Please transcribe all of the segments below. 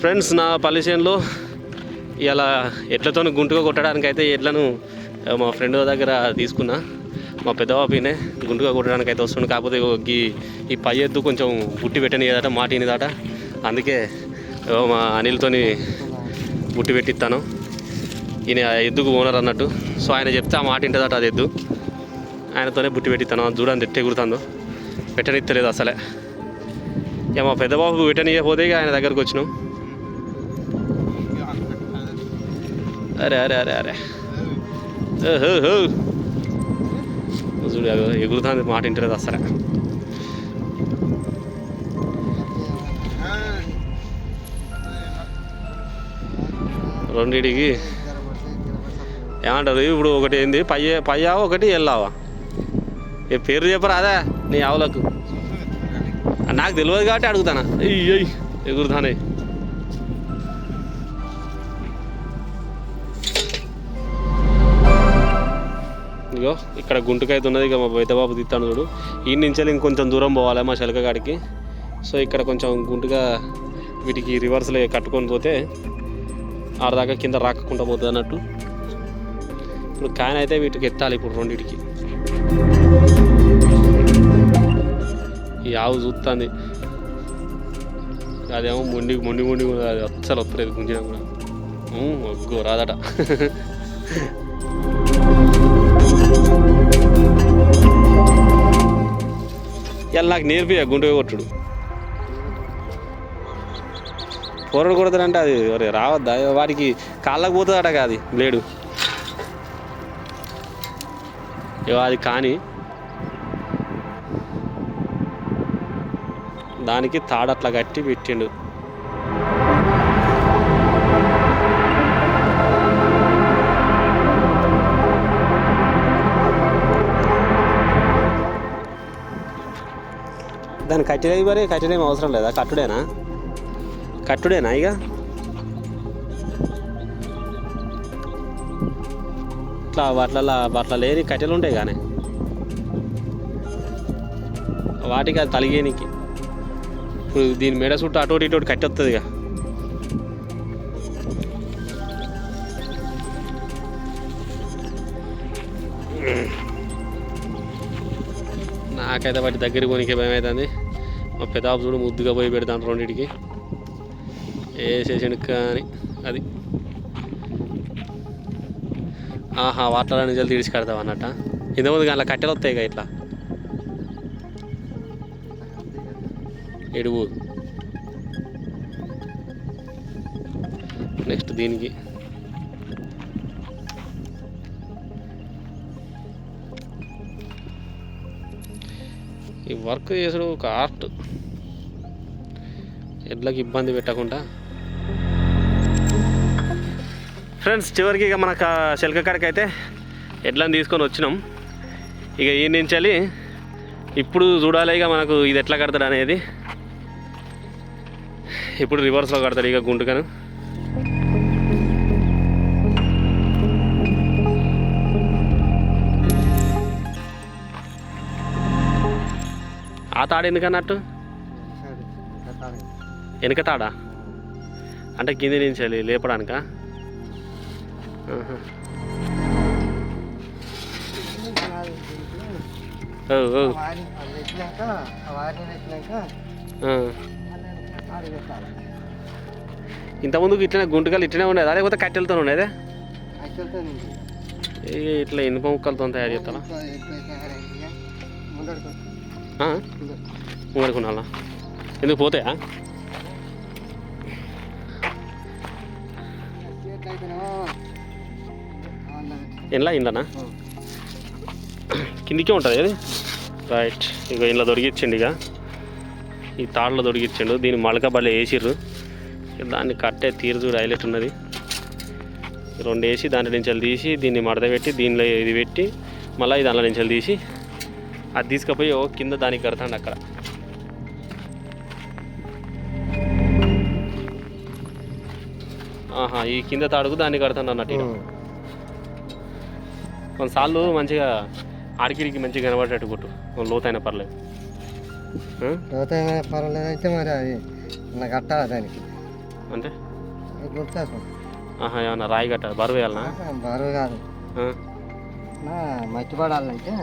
Friends నా పల్లి చేనులో ఇలా ఎడ్లతో గుంటుగా కొట్టడానికి అయితే ఎడ్లను మా ఫ్రెండ్ దగ్గర తీసుకున్నా. మా పెద్ద బాబీనే గుంటుగా కొట్టడానికి అయితే వస్తుంది కాకపోతే ఈ ఈ పై ఎద్దు కొంచెం బుట్టి పెట్టని కదట మాటినిదట అందుకే మా అనిల్తోని బుట్టి పెట్టిస్తాను ఈయన ఆ ఎద్దుకు ఓనర్ అన్నట్టు. సో ఆయన చెప్తే ఆ మాట ఇంటిదట అది ఎద్దు. ఆయనతోనే బుట్టి పెట్టిస్తాను చూడండి ఎట్టే ఎగురుతుందో. పెట్టనిత్తలేదు అసలే. ఇక మా పెద్దబాబు పెట్టనియకపోతే ఆయన దగ్గరకు వచ్చినాం. అరే అరే అరే అరే. హో, చూడు ఎగురుతుంది మాట వింటలేదు అసలే. రెండిటికి. ఏమంటారు? ఇప్పుడు ఒకటి ఏంది? పయ్య పయ్యా ఒకటి ఎల్లావా? ఏ పేరు చెప్పరా అదే? నీ ఆవులకు. నాకు తెలియదు కాబట్టి అడుగుతానా? అయ్యి ఎగురుతానే ఇగో ఇక్కడ గుంటుకైతే ఉన్నది. ఇక మా బైతబాబు తిత్తాను చూడు. ఈ నుంచి ఇంకొంచెం దూరం పోవాలి మా శలకగాడికి సో ఇక్కడ కొంచెం గుంటుగా వీటికి రివర్స్లో కట్టుకొని పోతే ఆడదాకా కింద రాకుండా పోతుంది అన్నట్టు. ఇప్పుడు కాయన అయితే వీటికి ఎత్తాలి ఇప్పుడు రెండింటికి. ఈ ఆవు చూస్తుంది అదేమో మొండి మొండి మొండి అది అస్సలు వస్తలేదు గుంజినా కూడా. ఒగ్గు రాదట. ఇలా నాకు నేర్పియ గుండె కొట్టుడు. పొరడు కొడతాడంటే అది ఒరే రావద్దా? వాడికి కాళ్ళకు పోతుందట కాదు బ్లేడు. అది కానీ దానికి తాడట్లా కట్టి పెట్టిండు. దాన్ని కట్టేది మరి కట్టడం అవసరం లేదా? కట్టుడేనా? కట్టుడేనా ఇక? ఇట్లా వాటిలలో వాటిలో లేని కట్టెలు ఉంటాయి కానీ. వాటికి అది తలిగేనికి. ఇప్పుడు దీని మెడ చుట్టూ అటు ఇటు ఇటు ఇక. నాకైతే వాటి దగ్గరికి పోనీకే భయం అవుతుంది మా పెదాబు చూడు ముద్దుగా పోయి పెడతాను రెండింటికి. వేసేసాడు కానీ అది. ఆహా వాటిలో నుంచి తీడిచి కడతావు అన్నట్ట. ఇంతకుముందు అలా కట్టెలు వస్తాయి కదా ఇట్లా? ఎడుగు నెక్స్ట్ దీనికి. వర్క్ చేసుడు ఒక ఆర్ట్. ఎడ్లకి ఇబ్బంది పెట్టకుండా. ఫ్రెండ్స్ చివరికి ఇక మనకు శిల్క కాడికి అయితే తీసుకొని వచ్చినాం. ఇక ఈ నుంచి ఇప్పుడు చూడాలి ఇక మనకు ఇది ఎట్లా కడతాడు అనేది. ఇప్పుడు రివర్స్లో కడతాడు ఇక గుంటుకను. ఆ తాడు ఎందుకన్నట్టు? వెనక తాడా? అంటే కింది నుంచి వెళ్ళి లేపడానికా. ఇంతకుముందుకు ఇట్లనే గుంటుకలు ఇట్లనే ఉండేదా? లేకపోతే కట్టెలతో ఉండేదా? ఇట్లా ఇనుప ముక్కలతో తయారు చేస్తారా? ముంగడుకున్నాలా ఎందుకు పోతాయా? ఇంట్లో ఇండ్లనా? కిందికే ఉంటుంది అది రైట్ ఇక ఇంట్లో దొరికిచ్చిండు ఇక ఈ తాడులో దొరికిచ్చిండు దీన్ని మలక బల్ల వేసిర్రు. దాన్ని కట్టే తీరు చూడు హైలైట్ ఉన్నది. రెండు వేసి దాంట్లో నుంచి తీసి దీన్ని మడత పెట్టి దీనిలో ఇది పెట్టి మళ్ళీ ఇది దాంట్లో నుంచి వెళ్ళి తీసి అది తీసుకుపోయి ఓ కింద దానికి కడతాండి అక్కడ. ఆహా ఈ కింద తాడుకు దాన్ని కడతాను అన్నట్టు. కొన్నిసార్లు మంచిగా ఆడికిడికి మంచిగా కనబడేటట్టు కొట్టు. లోతైన పర్లేదు? లోతైన పర్వాలేదంటే మరి అది కట్టాలి దానికి? అంటే? ఆహా ఏమన్నా రాయి కట్టాలి? బరువు వేయాలనా? బరువు కాదు. మట్టి పడాలంటే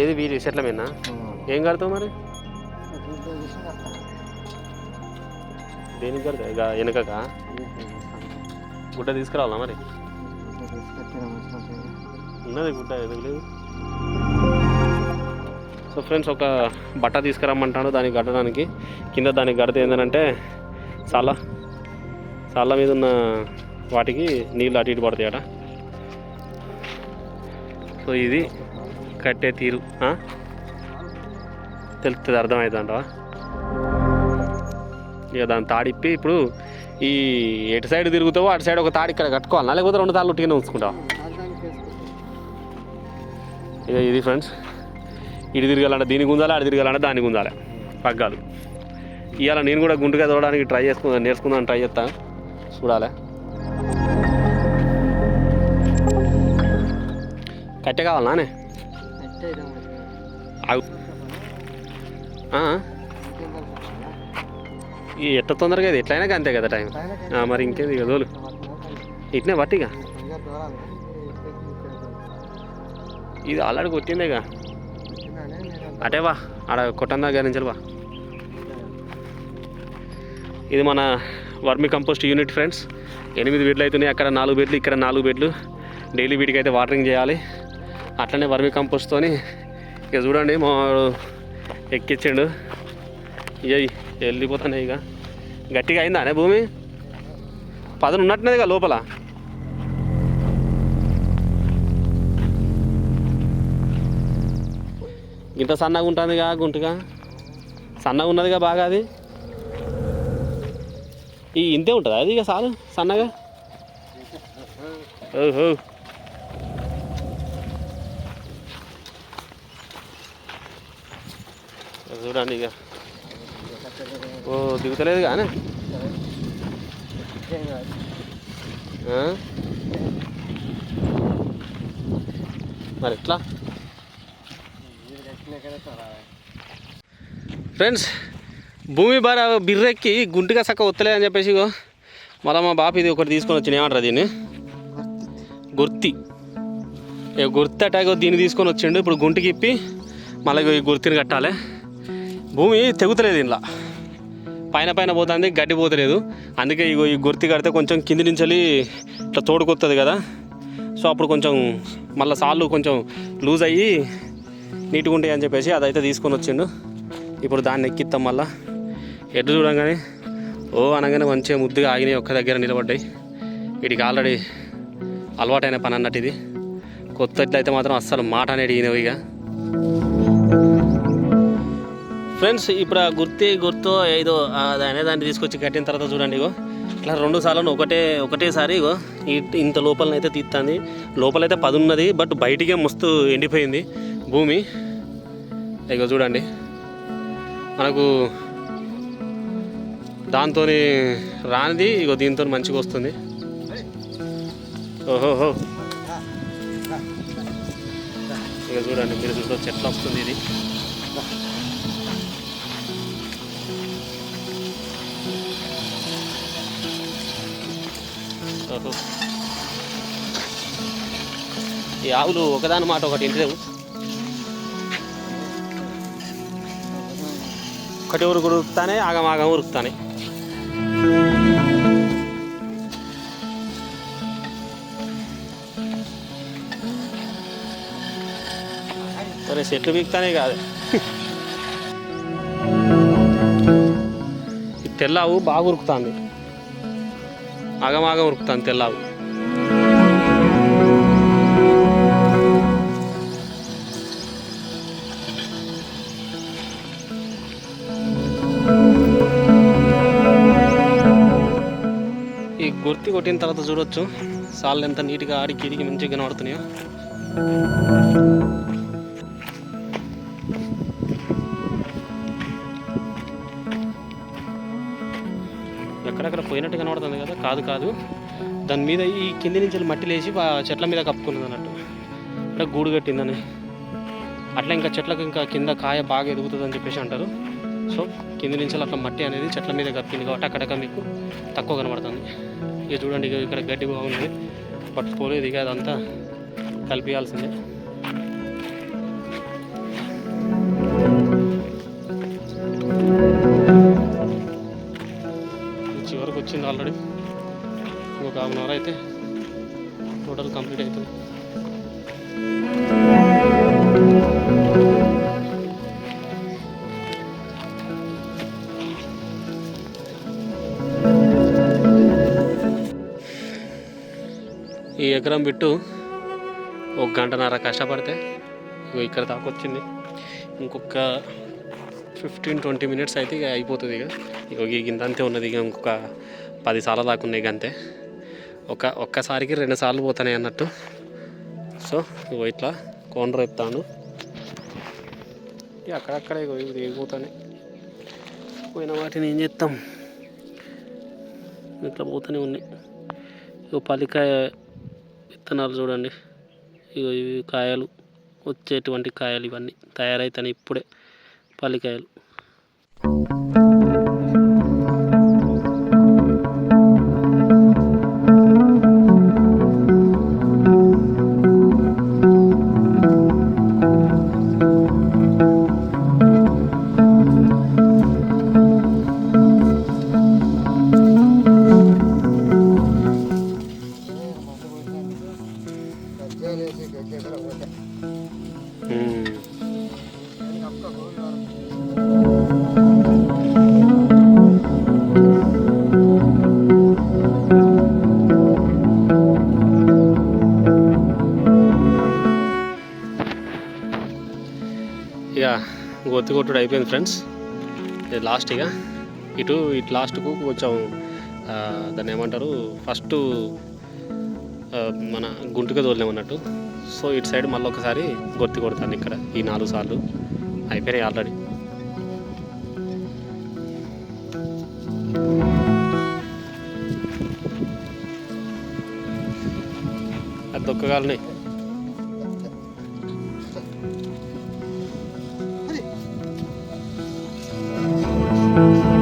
ఏది వీధి చెట్ల మీద ఏం కడతావు మరి? దేనికి కడతావు? ఇక వెనకక? గుడ్డ తీసుకురావాలా మరి? ఉన్నది గుడ్డ ఎదుగు లేదు? సో ఫ్రెండ్స్ ఒక బట్ట తీసుకురమ్మంటాడు దానికి కట్టడానికి. కింద దానికి కడితే ఏంటంటే చాలా చాలా మీద ఉన్న వాటికి నీళ్ళు అటు ఇటు పడతాయట. సో ఇది కట్టే తీరు తెలుస్తుంది అర్థమవుతుందా ఇక దాని తాడిప్పి ఇప్పుడు ఈ ఎటు సైడ్ తిరుగుతావో అటు సైడ్ ఒక తాడు ఇక్కడ కట్టుకోవాలా లేకపోతే రెండు తాళ్ళు ఉట్టిగానే ఉంచుకుంటావు? ఇక ఇది ఫ్రెండ్స్ ఇటు తిరగాలంటే దీనికి గుంజాలి అటు తిరగాలంటే దానికి గుంజాలి. పగ్గాలు ఇవాళ నేను కూడా గుంటుగా తోడడానికి ట్రై చేసుకుందాం నేర్చుకుందాం ట్రై చేస్తాను చూడాలి. కట్టె కావాలనే ఆగు ఎట్ట తొందరగా ఇది ఎట్లయినా అంతే కదా టైం. మరి ఇంకేది ఇక దోలు ఇట్నే పట్టిగా ఇది ఆల్రెడీ కొట్టిందేగా అటే వా ఆడ కొట్టం దగ్గర నుంచి వా. ఇది మన వర్మి కంపోస్ట్ యూనిట్ ఫ్రెండ్స్. ఎనిమిది బెడ్లు అవుతున్నాయి అక్కడ నాలుగు బెడ్లు ఇక్కడ నాలుగు బెడ్లు. డైలీ వీటికి అయితే వాటరింగ్ చేయాలి. అట్లనే వర్మి కంపోస్ట్తోని ఇక చూడండి మా ఎక్కించిండు. ఇక వెళ్ళిపోతున్నాయి ఇక. గట్టిగా అయిందా అనే భూమి? పదను ఉన్నట్టున్నదిగా లోపల. ఇంత సన్నగా ఉంటుందిగా గుంటుగా. సన్నగా ఉన్నదిగా బాగా అది. ఈ ఇంతే ఉంటుందా అది ఇక చాలు సన్నగా? ఓహో. రండి ఇక. ఓ దిగుతలేదు కానీ? మరి ఎట్లా ఫ్రెండ్స్ భూమి బార బిర్రెక్కి గుంటుగా చక్క ఒత్తలే అని చెప్పేసి మళ్ళీ మా బాప ఇది ఒకటి తీసుకొని వచ్చిన ఏమంటారు దీన్ని? గుర్తి. గుర్తి అటాగో దీన్ని తీసుకొని వచ్చిండు ఇప్పుడు గుంటికి ఇప్పి మళ్ళీ ఈ గుర్తిని కట్టాలి. భూమి తెగుతలేదు ఇంట్లో. పైన పైన పోతుంది గడ్డి పోతలేదు. అందుకే ఇగో ఈ గుర్తి కడితే కొంచెం కింది నుంచి వెళ్ళి ఇట్లా తోడుకొస్తుంది కదా. సో అప్పుడు కొంచెం మళ్ళీ సాళ్ళు కొంచెం లూజ్ అయ్యి నీట్గా ఉంటాయి అని చెప్పేసి అదైతే తీసుకొని వచ్చిండు. ఇప్పుడు దాన్ని ఎక్కిస్తాం మళ్ళా. ఎడ్డు చూడంగానే ఓ అనగానే మంచిగా ముద్దుగా ఆగినాయి ఒక్క దగ్గర నిలబడ్డాయి. వీటికి ఆల్రెడీ అలవాటైన పని అన్నట్టు ఇది. కొత్త అయితే మాత్రం అస్సలు మాట అనేది ఈయనవి ఇక. ఫ్రెండ్స్ ఇప్పుడు ఆ గుర్తి గుర్తు ఏదో అనే దాన్ని తీసుకొచ్చి కట్టిన తర్వాత చూడండి ఇగో. ఇట్లా రెండు సార్లు ఒకటే ఒకటేసారి ఇగో ఇంత లోపలనైతే తీస్తుంది లోపలైతే పది ఉన్నది బట్ బయటికే మస్తు ఎండిపోయింది భూమి. ఇగో చూడండి. మనకు దాంతో రానిది ఇగో దీంతో మంచిగా వస్తుంది. ఓహోహో. ఇక చూడండి మీరు చూడవచ్చు ఎట్లా వస్తుంది ఇది. ఓహో. ఈ ఆవులు ఒకదాని మాట ఒకటి ఇంటిదేవు ఒకటి ఊరు ఉరుకుతానే ఆగం ఆగం ఉరుకుతానే. సరే చెట్లు పీకుతానే కాదు. ఈ తెల్లావు బాగా ఉరుకుతుంది. ఆగమాగం ఉరుకుతాను తెల్లావు ఈ గుర్తి కొట్టిన తర్వాత చూడొచ్చు. సాళ్ళు ఎంత నీట్గా ఆడికి ఇడికి మంచిగా కనబడుతున్నాయో. పోయినట్టు కనబడుతుంది కదా? కాదు కాదు. దాని మీద ఈ కింది నుంచి మట్టి లేచి చెట్ల మీద కప్పుకున్నది అన్నట్టు. అంటే గూడు కట్టిందని. అట్లా ఇంకా చెట్లకు ఇంకా కింద కాయ బాగా ఎదుగుతుంది అని చెప్పేసి అంటారు. సో కింది నుంచి అట్లా మట్టి అనేది చెట్ల మీద కప్పింది కాబట్టి అక్కడక్కడ మీకు తక్కువ కనబడుతుంది. ఇక చూడండి ఇక్కడ గడ్డి బాగుంది పట్టుకోలేదు ఇక అదంతా కలిపియాల్సిందే. ఆల్రెడీ ఇంకొక హాఫ్ అన్ అవర్ అయితే టోటల్ కంప్లీట్ అవుతుంది. ఈ ఎకరం బిట్టు ఒక గంటన్నర కష్టపడితే ఇగో ఇక్కడ దాకా వచ్చింది. ఇంకొక ఫిఫ్టీన్ ట్వంటీ మినిట్స్ అయితే ఇక అయిపోతుంది ఇక ఇక ఈ గింత అంతే ఉన్నది ఇక ఇంకొక పది సార్లు దాకా ఉన్నాయి ఇక అంతే ఒక ఒక్కసారికి రెండు సార్లు పోతాయి అన్నట్టు. సో ఇగో ఇట్లా కోనర్ ఎత్తాను ఇక అక్కడక్కడ ఇగో ఇవి దిగిపోతాయి పోయిన వాటిని ఏం చేస్తాం ఇట్లా పోతూనే ఉన్నాయి. ఇగో పల్లికాయ విత్తనాలు చూడండి. ఇగో ఇవి కాయలు వచ్చేటువంటి కాయలు ఇవన్నీ తయారైతాయి ఇప్పుడే పల్లికాయలు. ఇక గొత్తి కొట్టుడు అయిపోయింది ఫ్రెండ్స్. ఇది లాస్ట్ ఇక. ఇటు ఇటు లాస్ట్కు కొంచెం దాన్ని ఏమంటారు ఫస్ట్ మన గుంటుగా తోలినామన్నట్టు సో ఇటు సైడ్ మళ్ళీ ఒకసారి గుర్తు కొడతాను ఇక్కడ ఈ నాలుగు సార్లు. అయిపోయినాయి ఆల్రెడీ. అది దొక్కగాలని you